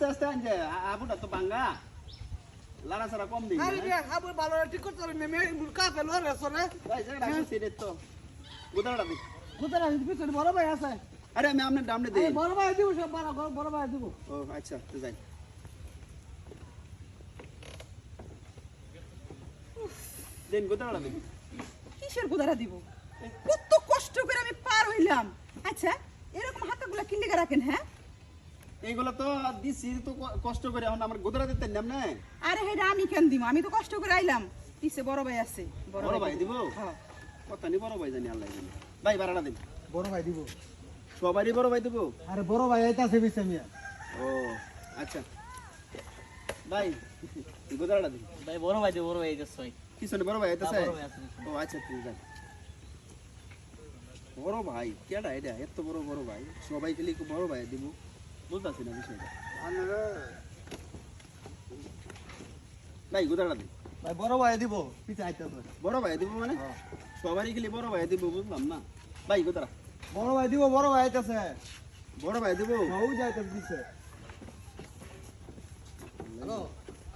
আস্তে আস্তে আনছে। আবুটা তো লাড়া ছাড়া কম দিই আরে রে হাবু ভালো ঠিক করতে পারি মে কা ফেলো রে। সরে গুদাড়া দি কোথায় আছে পিছনে বড় ভাই আছে। আরে আমি আপনার দামনে দিই। বড় ভাই দিব সব বড় বড় ভাই দিব। ও আচ্ছা তো যাই। দিন গুদাড়া কিসের গুদারা দিব? কত কষ্ট করে আমি পার হইলাম। আচ্ছা এরকম হাতাগুলা কিনলে রাখেন হ্যাঁ? এইগুলো তো দিছি তো কষ্ট করে এখন আমার গোদরা দিতে নাম না আরে হেডা আমি কেন দিব আমি তো কষ্ট করে আইলাম পিছে বড় ভাই আছে বড় ভাই দিব হ্যাঁ। কথা নি বড় ভাই জানি আল্লাহ জানি ভাই বাড়াটা দিন বড় ভাই দিব সবারই বড় ভাই দেবো আরে বড় ভাই আইতাছে বিছে মিয়া ও আচ্ছা ভাই গোদরাটা দিন ভাই বড় ভাই তো বড় ভাই বড় আইতাছে হ্যাঁ, বড় ভাই আছে। ও আচ্ছা তুই যাই বড় ভাই কেডা এটা এত বড় বড় ভাই সবাই খেলি বড় ভাই দিব বুঝতেছি না বিষয়টা ভাই বড় ভাই দিব পিছে আইতাছে বড় ভাই দিব মানে সবারই বড় ভাই দিব বুঝলাম না ভাই গোদাড়া বড় ভাই দিব বড় ভাই আইতাছে বড় ভাই দিব বউ হ্যালো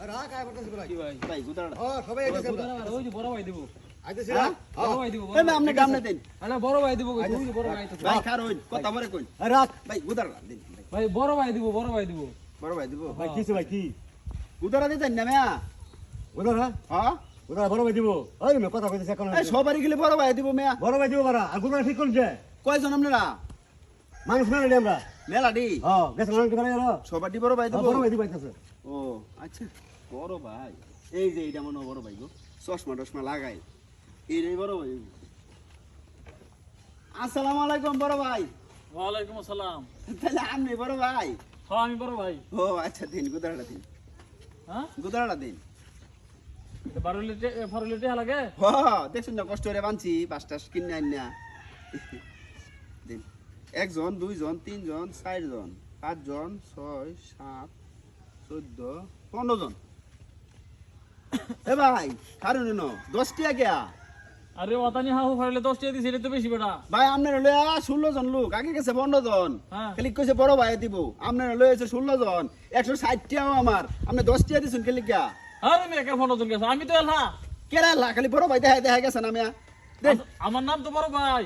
রাখ করতেছ ভাই কি ভাই ভাই গোদাড়া ও সবাই আইতাছে ওই যে বড় ভাই দিব আইতাছে হ্যাঁ? বড় ভাই দিব এই না আপনি গামনে দিন আরে বড় ভাই দিব ওই যে বড় ভাই তো ভাই খার হইন কথা মরে কইন রাখ ভাই গোদাড়া দিন ভাই। বড় ভাই দিব বড় ভাই দিব। বড় ভাই দিব ভাই কিছে ভাই কি? গোদাড়া দিতেন না মেয়া। ওদার হ্যাঁ? হ্যাঁ? ওদার বড় ভাই দিব। ওই মে কথা কইতেছে এখন এই সবারই খেলি বড় ভাই দিব মেয়া। বড় ভাই দিব বারা আর গুনা ঠিক করছে? কয়জন আপনারা? মানুষ নি আমরা। মেলা ডি হ্যাঁ গেছ মানুষ কি বারে গেল সবারই বড় ভাই দিব। বড় ভাই দিব আইতাছে ও আচ্ছা। বড় ভাই। এই যে এইটা মনে হয় বড় ভাই গো। চশমা টশমা লাগাই। এইটাই বড় ভাই। আসসালামু আলাইকুম বড় ভাই। ওয়ালাইকুম আসসালাম। তাহলে আপনি বড় ভাই। হ্যাঁ আমি বড় ভাই। ও আচ্ছা দিন গুদারাটা দিন। হ্যাঁ? গুদারাটা দিন। বারো লিটার বারো লিটার লাগে? হ দেখুন না কষ্ট করে বানছি পাঁচটা কিনে আন না। দিন। একজন দুইজন তিনজন চারজন পাঁচজন ছয় সাত চোদ্দ পনেরো জন। এ ভাই কারণ দশ টিয়া কেয়া আরে ওতানি হাহু ফাড়লে দশ টাকা দিছে এটা তো বেশি বেটা ভাই আপনার হলে ষোলো জন লোক। আগে গেছে পনেরো জন। হ্যাঁ। খালি কইছে বড় ভাই দিব। আপনার হয়েছে ষোলো জন। একশো ষাট আমার। আপনি দশ টিয়া দিচ্ছেন খালি কিয়া আরে মেয়ে একের ফটো গেছে? আমি তো এলা। কেরালা খালি বড় ভাই দেখা দেখা গেছেন আমি দেন আমার নাম তো বড় ভাই।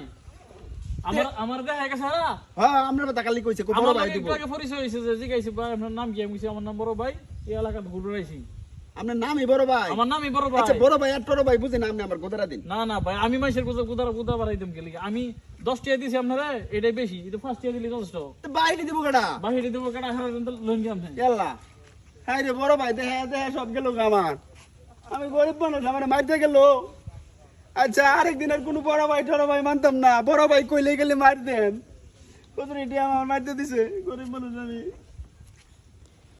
আমার আমার দেখা গেছে না হ্যাঁ আপনার কথা খালি কইছে বড় আমার ভাই দিব। একটু আগে পরিচয় হয়েছে যে জিজ্ঞাসা ভাই আপনার নাম কি? আমি কইছি, আমার নাম বড় ভাই। এই এলাকাত ঘুরে রাইছি আপনার নামই বড় ভাই। আমার নামই বড় ভাই। আচ্ছা বড় ভাই আর বড় ভাই বুঝেন আপনি আমার গোদারা দিন। না না ভাই আমি মাইসের গুদা গুদারা গুদা বাড়াইতাম গেলি। আমি দশ টাকা দিছি আপনারা এটাই বেশি। এটা ফার্স্ট টাকা দিলে যথেষ্ট। তো বাইরে দিব কেডা? বাহিরে দেবো কাটা হারা লোন কি আপনি। এল্লা হাই রে বড় ভাই দেখা দেখা সব গেল আমার। আমি গরিব মানুষ আমার মারতে গেল। আচ্ছা আরেকদিন আর কোনো বড় ভাই ঠড় ভাই মানতাম না। বড় ভাই কইলে গেলে মার দেন। কত রেটি আমার মারতে দিছে। গরিব মানুষ আমি।